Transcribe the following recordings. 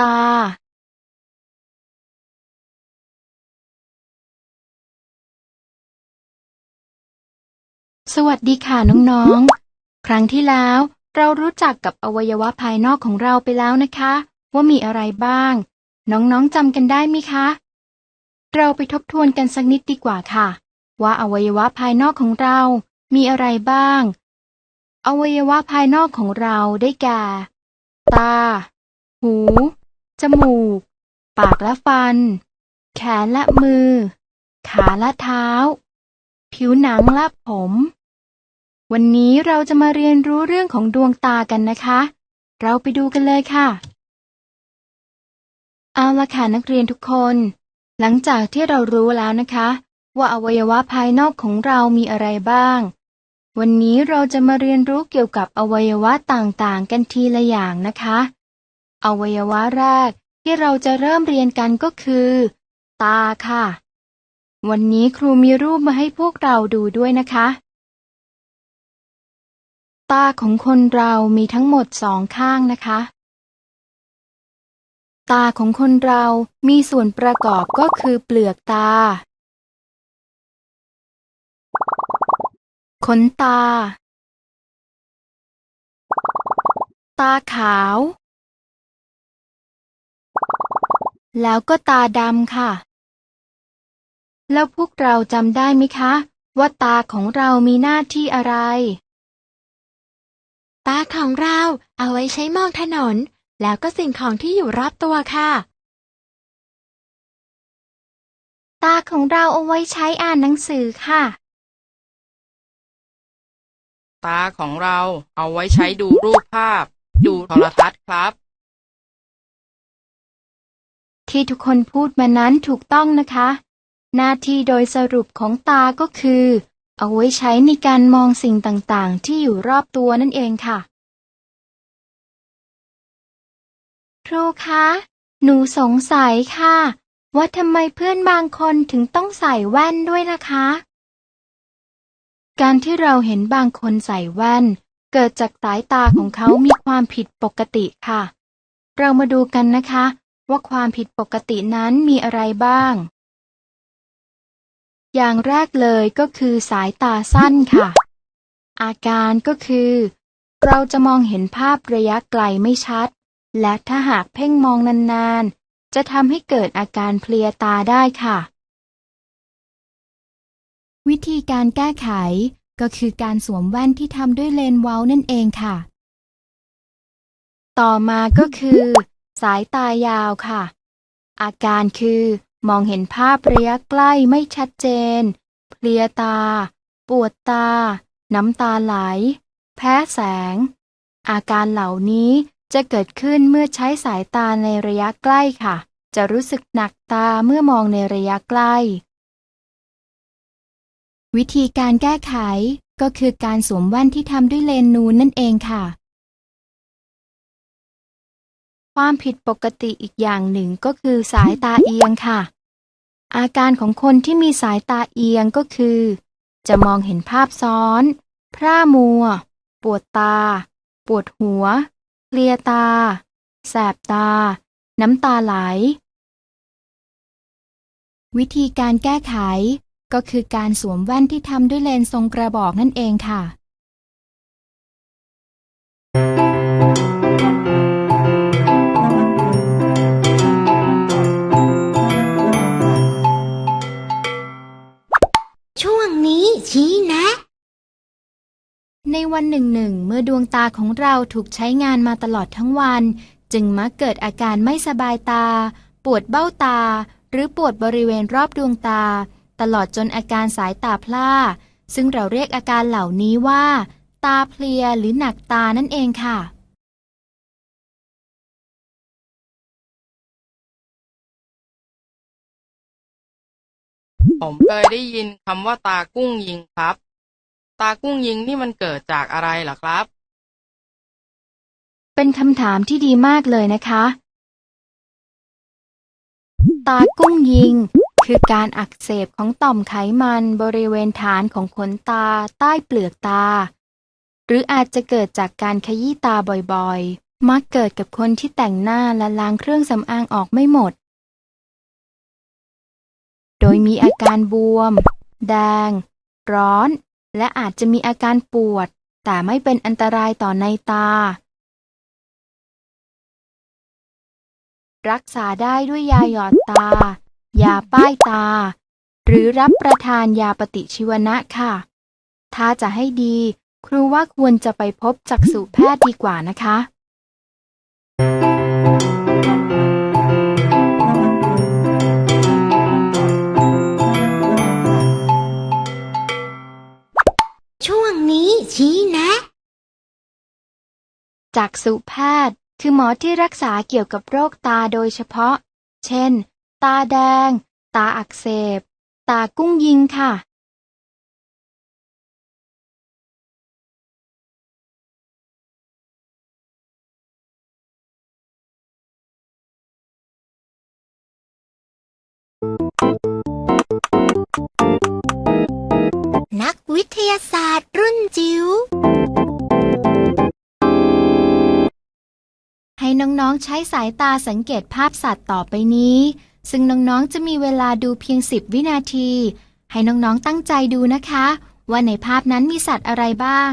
ตาสวัสดีค่ะน้องๆ ครั้งที่แล้ว เรารู้จักกับอวัยวะภายนอกของเราไปแล้วนะคะ ว่ามีอะไรบ้าง น้องๆจำกันได้ไหมคะ เราไปทบทวนกันสักนิดดีกว่าค่ะ ว่าอวัยวะภายนอกของเรา มีอะไรบ้าง อวัยวะภายนอกของเราได้แก่ ตา หู จมูก ปากและฟัน แขนและมือ ขาและเท้า ผิวหนังและผม วันนี้เราจะมาเรียนรู้เรื่องของดวงตากันนะคะ เราไปดูกันเลยค่ะ เอาละค่ะนักเรียนทุกคน หลังจากที่เรารู้แล้วนะคะ ว่าอวัยวะภายนอกของเรามีอะไรบ้าง วันนี้เราจะมาเรียนรู้เกี่ยวกับอวัยวะต่างๆ กันทีละอย่างนะคะ อวัยวะแรกที่เราจะเริ่มเรียนกันก็คือ ตาค่ะ วันนี้ครูมีรูปมาให้พวกเราดูด้วยนะคะ ตาของคนเรามีทั้งหมดสองข้างนะคะ ตาของคนเรามีส่วนประกอบก็คือเปลือกตา ขนตา ตาขาว แล้วก็ตาดำค่ะ แล้วพวกเราจำได้ไหมคะ ว่าตาของเรามีหน้าที่อะไร ตาของเราเอาไว้ใช้มองถนน แล้วก็สิ่งของที่อยู่รอบตัวค่ะ ตาของเราเอาไว้ใช้อ่านหนังสือค่ะ ตาของเราเอาไว้ใช้ดูรูปภาพ ดูโทรทัศน์ครับ ที่ทุกคนพูดมานั้นถูกต้องนะคะ หน้าที่โดยสรุปของตาก็คือ เอาไว้ใช้ในการมองสิ่งต่างๆ ที่อยู่รอบตัวนั่นเองค่ะ ครูคะ หนูสงสัยค่ะ ว่าทำไมเพื่อนบางคนถึงต้องใส่แว่นด้วยนะคะ การที่เราเห็นบางคนใส่แว่น เกิดจากสายตาของเขามีความผิดปกติค่ะ เรามาดูกันนะคะ ว่าความผิดปกตินั้นมีอะไรบ้าง อย่างแรกเลยก็คือสายตาสั้นค่ะ อาการก็คือ เราจะมองเห็นภาพระยะไกลไม่ชัด และถ้าหากเพ่งมองนานๆ จะทำให้เกิดอาการเพลียตาได้ค่ะ วิธีการแก้ไขก็คือการสวมแว่นที่ทำด้วยเลนส์เว้านั่นเองค่ะ ต่อมาก็คือายตายาวค่ะ อาการคือ มองเห็นภาพระยะใกล้ไม่ชัดเจน เพลียตา ปวดตา น้ำตาไหล แพ้แสง อาการเหล่านี้จะเกิดขึ้นเมื่อใช้สายตาในระยะใกล้ค่ะ จะรู้สึกหนักตาเมื่อมองในระยะใกล้ วิธีการแก้ไขก็คือการสวมแว่นที่ทำด้วยเลนส์นูนนั่นเองค่ะ ความผิดปกติอีกอย่างหนึ่งก็คือสายตาเอียงค่ะ อาการของคนที่มีสายตาเอียงก็คือ จะมองเห็นภาพซ้อน พร่ามัว ปวดตา ปวดหัวเพลียตา แสบตา น้ำตาไหล วิธีการแก้ไขก็คือการสวมแว่นที่ทำด้วยเลนส์ทรงกระบอกนั่นเองค่ะ ช่วงนี้ชี้แนะ ในวันหนึ่งหนึ่งเมื่อดวงตาของเราถูกใช้งานมาตลอดทั้งวัน จึงมักเกิดอาการไม่สบายตา ปวดเบ้าตา หรือปวดบริเวณรอบดวงตา ตลอดจนอาการสายตาพร่า ซึ่งเราเรียกอาการเหล่านี้ว่า ตาเพลียหรือหนักตานั่นเองค่ะ ผมเคยได้ยินคำว่าตากุ้งยิงครับ ตากุ้งยิงนี่มันเกิดจากอะไรเหรอครับ เป็นคำถามที่ดีมากเลยนะคะ ตากุ้งยิง คือการอักเสบของต่อมไขมันบริเวณฐานของขนตาใต้เปลือกตา หรืออาจจะเกิดจากการขยี้ตาบ่อยๆ มักเกิดกับคนที่แต่งหน้าและล้างเครื่องสำอางออกไม่หมด โดยมีอาการบวม แดง ร้อน และอาจจะมีอาการปวด แต่ไม่เป็นอันตรายต่อในตา รักษาได้ด้วยยาหยอดตา ยาป้ายตา หรือรับประทานยาปฏิชีวนะค่ะ ถ้าจะให้ดี ครูว่าควรจะไปพบจักษุแพทย์ดีกว่านะคะช่ จักษุแพทย์ คือหมอที่รักษาเกี่ยวกับโรคตาโดยเฉพาะ เช่น ตาแดง ตาอักเสบ ตากุ้งยิงค่ะ นักวิทยาศาสตร์รุ่นจิ๋ว ให้น้องๆใช้สายตาสังเกตภาพสัตว์ต่อไปนี้ ซึ่งน้องๆจะมีเวลาดูเพียง 10 วินาที ให้น้องๆตั้งใจดูนะคะ ว่าในภาพนั้นมีสัตว์อะไรบ้าง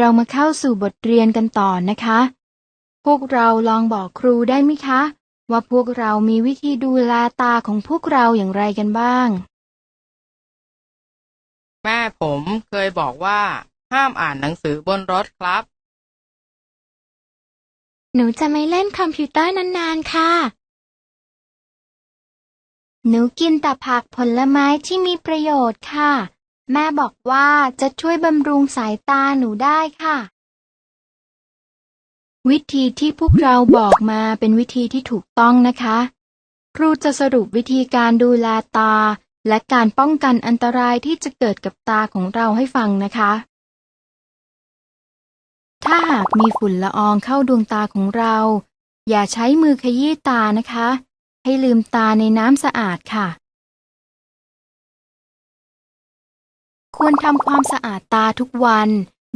เรามาเข้าสู่บทเรียนกันต่อนะคะ พวกเราลองบอกครูได้ไหมคะ ว่าพวกเรามีวิธีดูแลตาของพวกเราอย่างไรกันบ้าง แม่ผมเคยบอกว่า ห้ามอ่านหนังสือบนรถครับ หนูจะไม่เล่นคอมพิวเตอร์นานๆ ค่ะ หนูกินแต่ผักผลไม้ที่มีประโยชน์ค่ะ แม่บอกว่าจะช่วยบำรุงสายตาหนูได้ค่ะ วิธีที่พวกเราบอกมาเป็นวิธีที่ถูกต้องนะคะ ครูจะสรุปวิธีการดูแลตา และการป้องกันอันตรายที่จะเกิดกับตาของเราให้ฟังนะคะ ถ้าหากมีฝุ่นละอองเข้าดวงตาของเรา อย่าใช้มือขยี้ตานะคะ ให้ลืมตาในน้ำสะอาดค่ะ ควรทำความสะอาดตาทุกวัน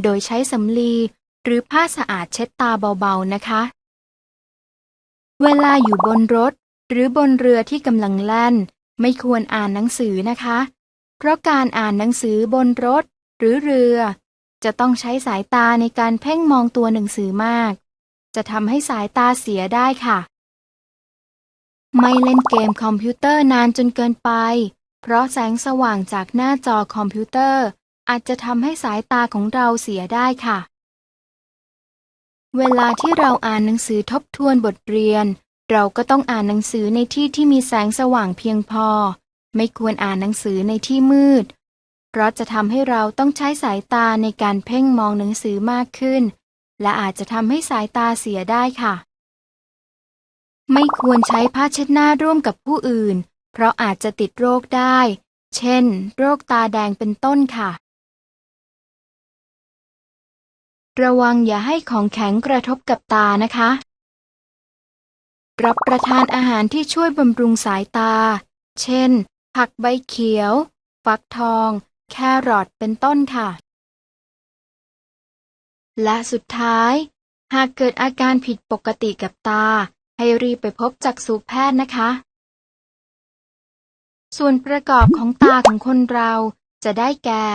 โดยใช้สำลีหรือผ้าสะอาดเช็ดตาเบาๆนะคะ เวลาอยู่บนรถ หรือบนเรือที่กำลังแล่น ไม่ควรอ่านหนังสือนะคะ เพราะการอ่านหนังสือบนรถ หรือเรือ จะต้องใช้สายตาในการเพ่งมองตัวหนังสือมาก จะทำให้สายตาเสียได้ค่ะ ไม่เล่นเกมคอมพิวเตอร์นานจนเกินไป เพราะแสงสว่างจากหน้าจอคอมพิวเตอร์ อาจจะทำให้สายตาของเราเสียได้ค่ะ เวลาที่เราอ่านหนังสือทบทวนบทเรียน เราก็ต้องอ่านหนังสือในที่ที่มีแสงสว่างเพียงพอ ไม่ควรอ่านหนังสือในที่มืด เพราะจะทำให้เราต้องใช้สายตาในการเพ่งมองหนังสือมากขึ้น และอาจจะทำให้สายตาเสียได้ค่ะ ไม่ควรใช้ผ้าเช็ดหน้าร่วมกับผู้อื่น เพราะอาจจะติดโรคได้ เช่น โรคตาแดงเป็นต้นค่ะ ระวังอย่าให้ของแข็งกระทบกับตานะคะ รับประทานอาหารที่ช่วยบำรุงสายตา เช่น ผักใบเขียว ฟักทอง แครอทเป็นต้นค่ะ และสุดท้าย หากเกิดอาการผิดปกติกับตา ให้รีบไปพบจักษุแพทย์นะคะ ส่วนประกอบของตาของคนเรา จะได้แก่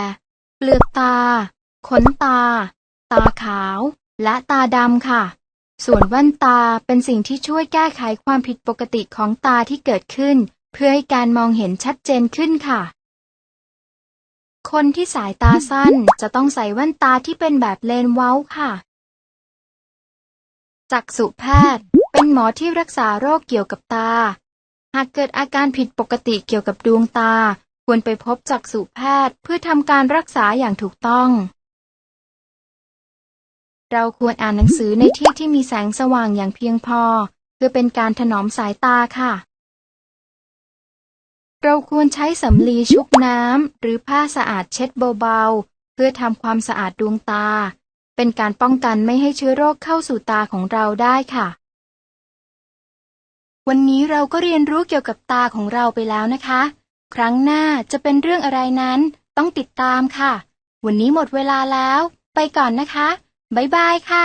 เปลือกตา ขนตา ตาขาว และตาดำค่ะ ส่วนแว่นตาเป็นสิ่งที่ช่วยแก้ไขความผิดปกติของตาที่เกิดขึ้น เพื่อให้การมองเห็นชัดเจนขึ้นค่ะ คนที่สายตาสั้นจะต้องใส่แว่นตาที่เป็นแบบเลนเว้าค่ะ จักษุแพทย์เป็นหมอที่รักษาโรคเกี่ยวกับตา หากเกิดอาการผิดปกติเกี่ยวกับดวงตา ควรไปพบจักษุแพทย์เพื่อทำการรักษาอย่างถูกต้อง เราควรอ่านหนังสือในที่ที่มีแสงสว่างอย่างเพียงพอ เพื่อเป็นการถนอมสายตาค่ะ เราควรใช้สำลีชุบน้ำหรือผ้าสะอาดเช็ดเบาๆ เพื่อทำความสะอาดดวงตา เป็นการป้องกันไม่ให้เชื้อโรคเข้าสู่ตาของเราได้ค่ะ วันนี้เราก็เรียนรู้เกี่ยวกับตาของเราไปแล้วนะคะ ครั้งหน้าจะเป็นเรื่องอะไรนั้นต้องติดตามค่ะ วันนี้หมดเวลาแล้ว ไปก่อนนะคะ บ๊ายบายค่ะ